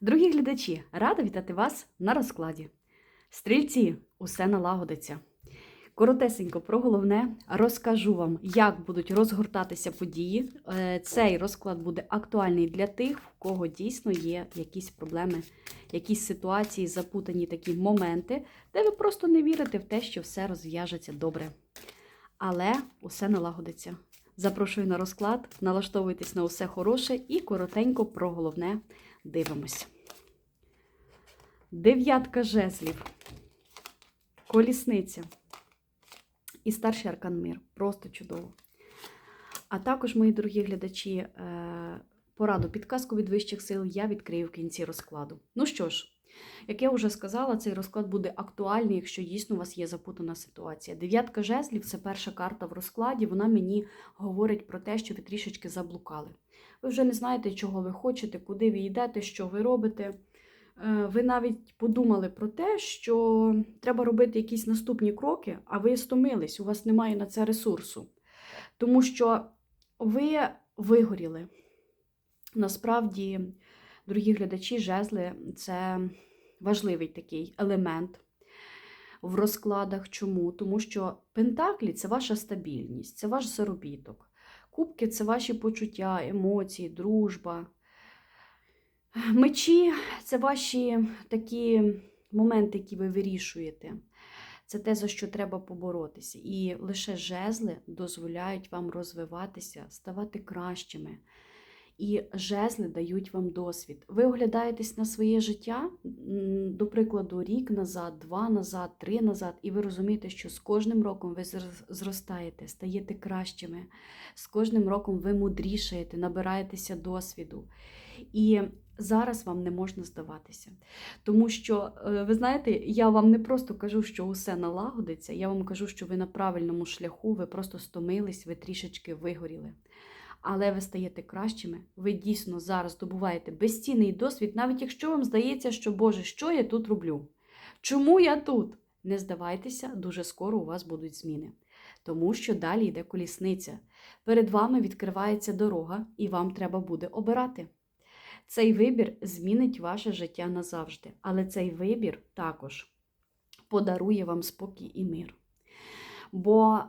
Дорогі глядачі, рада вітати вас на розкладі. Стрільці, усе налагодиться. Коротесенько про головне розкажу вам, як будуть розгортатися події. Е, Цей розклад буде актуальний для тих, в кого дійсно є якісь проблеми, якісь ситуації, запутані такі моменти, де ви просто не вірите в те, що все розв'яжеться добре. Але усе налагодиться. Запрошую на розклад, налаштовуйтесь на усе хороше і коротенько про головне дивимось. Дев'ятка жезлів, колісниця і старший аркан мир. Просто чудово. А також, мої дорогі глядачі, е, пораду підказку від вищих сил я відкрию в кінці розкладу. Ну що ж, як я вже сказала, цей розклад буде актуальний, якщо дійсно у вас є запутана ситуація. Дев'ятка жезлів це перша карта в розкладі. Вона мені говорить про те, що ви трішечки заблукали. Ви вже не знаєте, чого ви хочете, куди ви йдете, що ви робите. Е, Ви навіть подумали про те, що треба робити якісь наступні кроки, а ви стомились, у вас немає на це ресурсу. Тому що ви вигоріли. Насправді, дорогі глядачі, жезли це важливий такий елемент в розкладах. Чому? Тому що пентаклі це ваша стабільність, це ваш заробіток. Кубки це ваші почуття, емоції, дружба. Мечі це ваші такі моменти, які ви вирішуєте. Це те, за що треба поборотися. І лише жезли дозволяють вам розвиватися, ставати кращими. І жезли дають вам досвід. Ви оглядаєтесь на своє життя, до прикладу, рік назад, два назад, три назад, і ви розумієте, що з кожним роком ви зростаєте, стаєте кращими, з кожним роком ви мудрішаєте, набираєтеся досвіду. І зараз вам не можна здаватися. Тому що, е, ви знаєте, я вам не просто кажу, що усе налагодиться, я вам кажу, що ви на правильному шляху, ви просто стомились, ви трішечки вигоріли. Але ви стаєте кращими, ви дійсно зараз здобуваєте безцінний досвід, навіть якщо вам здається, що Боже, що я тут роблю? Чому я тут? Не здавайтеся, дуже скоро у вас будуть зміни. Тому що далі йде колісниця. Перед вами відкривається дорога, і вам треба буде обирати. Цей вибір змінить ваше життя назавжди, але цей вибір також подарує вам спокій і мир. Бо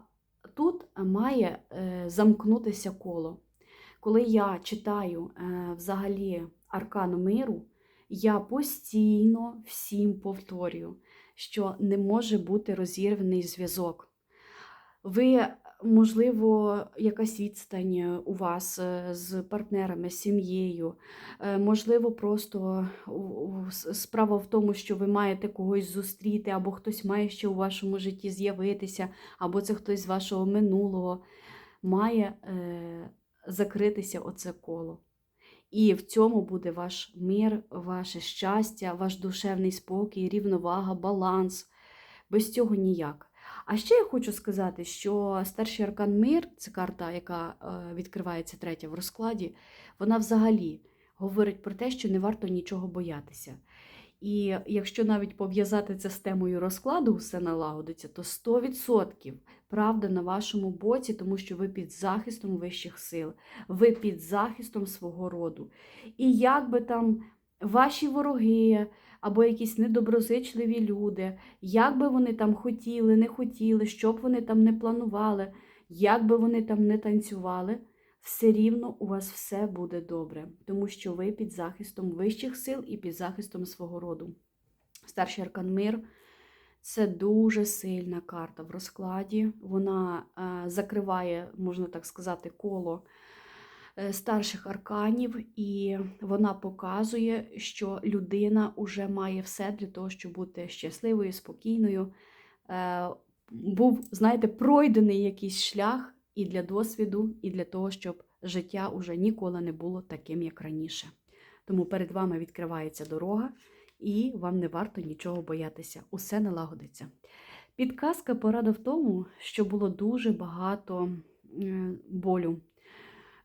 тут має е, замкнутися коло. Коли я читаю е, взагалі аркан миру, я постійно всім повторюю, що не може бути розірваний зв'язок. Ви, можливо, якась відстань у вас е, з партнерами, з сім'єю, Е, можливо, просто справа в тому, що ви маєте когось зустріти, або хтось має ще у вашому житті з'явитися, або це хтось з вашого минулого має закритися оце коло. І в цьому буде ваш мир, ваше щастя, ваш душевний спокій, рівновага, баланс. Без цього ніяк. А ще я хочу сказати, що старший аркан мир, це карта, яка е, відкривається третя в розкладі, вона взагалі говорить про те, що не варто нічого боятися. І якщо навіть пов'язати це з темою розкладу, все налагодиться, то 100% правда на вашому боці, тому що ви під захистом вищих сил, ви під захистом свого роду. І як би там ваші вороги або якісь недоброзичливі люди, як би вони там хотіли, не хотіли, що б вони там не планували, як би вони там не танцювали, все рівно у вас все буде добре, тому що ви під захистом вищих сил і під захистом свого роду. Старший аркан мир це дуже сильна карта в розкладі. Вона е, закриває, можна так сказати, коло е, старших арканів, і вона показує, що людина вже має все для того, щоб бути щасливою, спокійною. Е, Був, знаєте, пройдений якийсь шлях і для досвіду, і для того, щоб життя уже ніколи не було таким, як раніше. Тому перед вами відкривається дорога, і вам не варто нічого боятися. Усе налагодиться. Підказка порада в тому, що було дуже багато болю.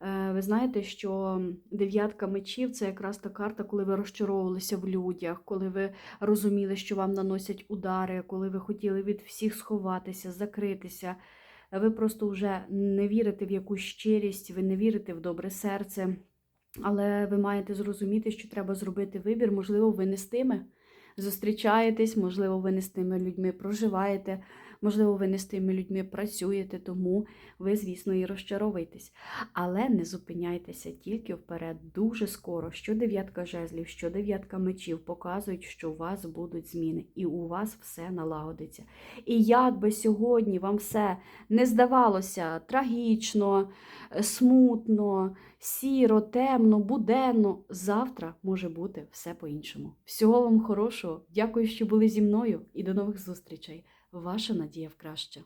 Е, Ви знаєте, що дев'ятка мечів це якраз та карта, коли ви розчаровувалися в людях, коли ви розуміли, що вам наносять удари, коли ви хотіли від всіх сховатися, закритися. Ви просто вже не вірите в якусь щирість, ви не вірите в добре серце. Але ви маєте зрозуміти, що треба зробити вибір. Можливо, ви не з тими зустрічаєтесь, можливо, ви не з тими людьми проживаєте, можливо, ви не з тими людьми працюєте, тому ви, звісно, і розчаровуєтесь. Але не зупиняйтеся тільки вперед. Дуже скоро, що дев'ятка жезлів, що дев'ятка мечів показують, що у вас будуть зміни, і у вас все налагодиться. І як би сьогодні вам все не здавалося трагічно, е, смутно, сіро, темно, буденно, завтра може бути все по-іншому. Всього вам хорошого, дякую, що були зі мною, і до нових зустрічей. Ваша надія в краще.